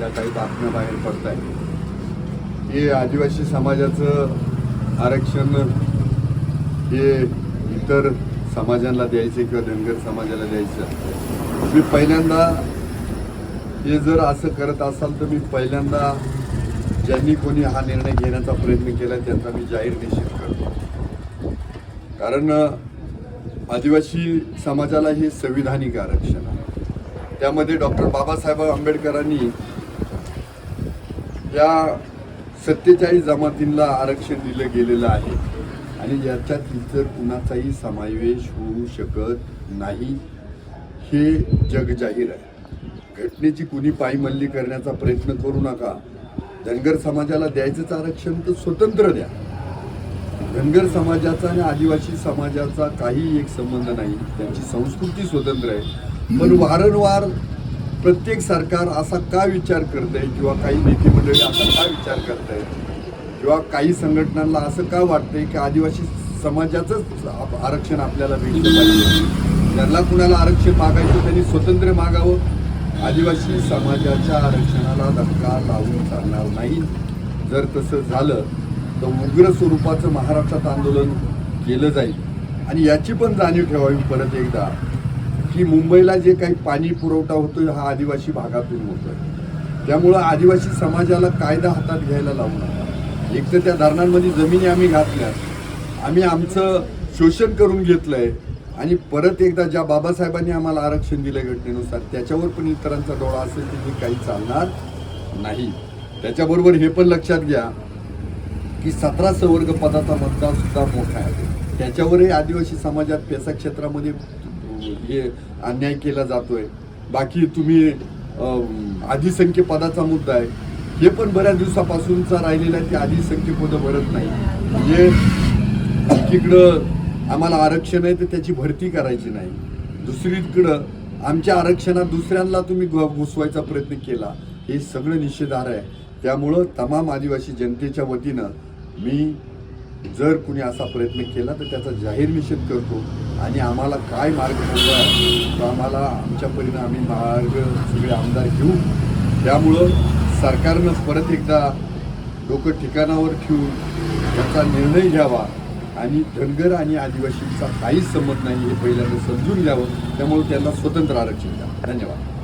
ज्या काही बातम्या बाहेर पडत आहेत हे आदिवासी समाजाचं आरक्षण हे इतर समाजाला द्यायचं किंवा धनगर समाजाला द्यायचं. मी पहिल्यांदा हे जर असं करत असाल तर मी पहिल्यांदा ज्यांनी कोणी हा निर्णय घेण्याचा प्रयत्न केला त्यांचा मी जाहीर निषेध करतो. कारण आदिवासी समाजाला हे संविधानिक आरक्षण आहे. त्यामध्ये डॉक्टर बाबासाहेब आंबेडकरांनी या सत्तेचाळीस जमातींना आरक्षण दिलं गेलेलं आहे. आणि याच्यात इतर कुणाचाही समावेश होऊ शकत नाही. हे जग जाहीर आहे. घटनेची कुणी पायमल्ली करण्याचा प्रयत्न करू नका. धनगर समाजाला द्यायचंच आरक्षण तर स्वतंत्र द्या. धनगर समाजाचा आणि आदिवासी समाजाचा काही एक संबंध नाही. त्यांची संस्कृती स्वतंत्र आहे. पण वारंवार प्रत्येक सरकार असा का विचार करत आहे किंवा काही नेते मंडळी असा का विचार करत आहे किंवा काही संघटनांना असं का वाटतंय की आदिवासी समाजाचंच आप- आरक्षण आपल्याला भेटलं पाहिजे? ज्यांना कुणाला आरक्षण मागायचं त्यांनी स्वतंत्र मागावं. आदिवासी समाजाच्या आरक्षणाला धक्का लावून चालणार नाही. जर तसं झालं तर उग्र स्वरूपाचं महाराष्ट्रात आंदोलन केलं जाईल. आणि याची पण जाणीव ठेवावी परत एकदा. की मुंबईला जे काही पाणी पुरवठा होतो हा आदिवासी भागातून होतोय. त्यामुळं आदिवासी समाजाला कायदा हातात घ्यायला लावू नका. एक तर त्या धरणांमध्ये जमिनी आम्ही घातल्या आम्ही आमचं शोषण करून घेतलंय आणि परत एकदा ज्या बाबासाहेबांनी आम्हाला आरक्षण दिलं घटनेनुसार त्याच्यावर पण इतरांचा डोळा असेल की काही चालणार नाही. त्याच्याबरोबर हे पण लक्षात घ्या की सतरा सवर्ग पदाचा मतदार सुद्धा मोठा आहे. त्याच्यावरही आदिवासी समाजात पेसा क्षेत्रामध्ये म्हणजे हे अन्याय केला जातोय. बाकी तुम्ही अं, पदाचा मुद्दा आहे. हे पण बऱ्याच दिवसापासूनचा राहिलेला आहे ते अधिसंख्य पदं भरत नाही. म्हणजे एकीकडं आम्हाला आरक्षण आहे तर त्याची भरती करायची नाही. दुसरीकडं आमच्या आरक्षणात दुसऱ्यांना तुम्ही घुसवायचा प्रयत्न केला. हे सगळं निषेधार आहे. त्यामुळं तमाम आदिवासी जनतेच्या वतीनं मी जर कुणी असा प्रयत्न केला तर त्याचा जाहीर निषेध करतो. आणि आम्हाला काय मार्ग मोकळा आहे तो आम्हाला आमच्या परीनं आम्ही मार्ग सगळे आमदार घेऊ. त्यामुळं सरकारनं परत एकदा डोकं ठिकाणावर ठेवून याचा निर्णय घ्यावा आणि धनगर आणि आदिवासींचा काहीच संबंध नाही हे पहिल्यांदा समजून घ्यावं. त्यामुळे त्यांना स्वतंत्र आरक्षण द्या. धन्यवाद.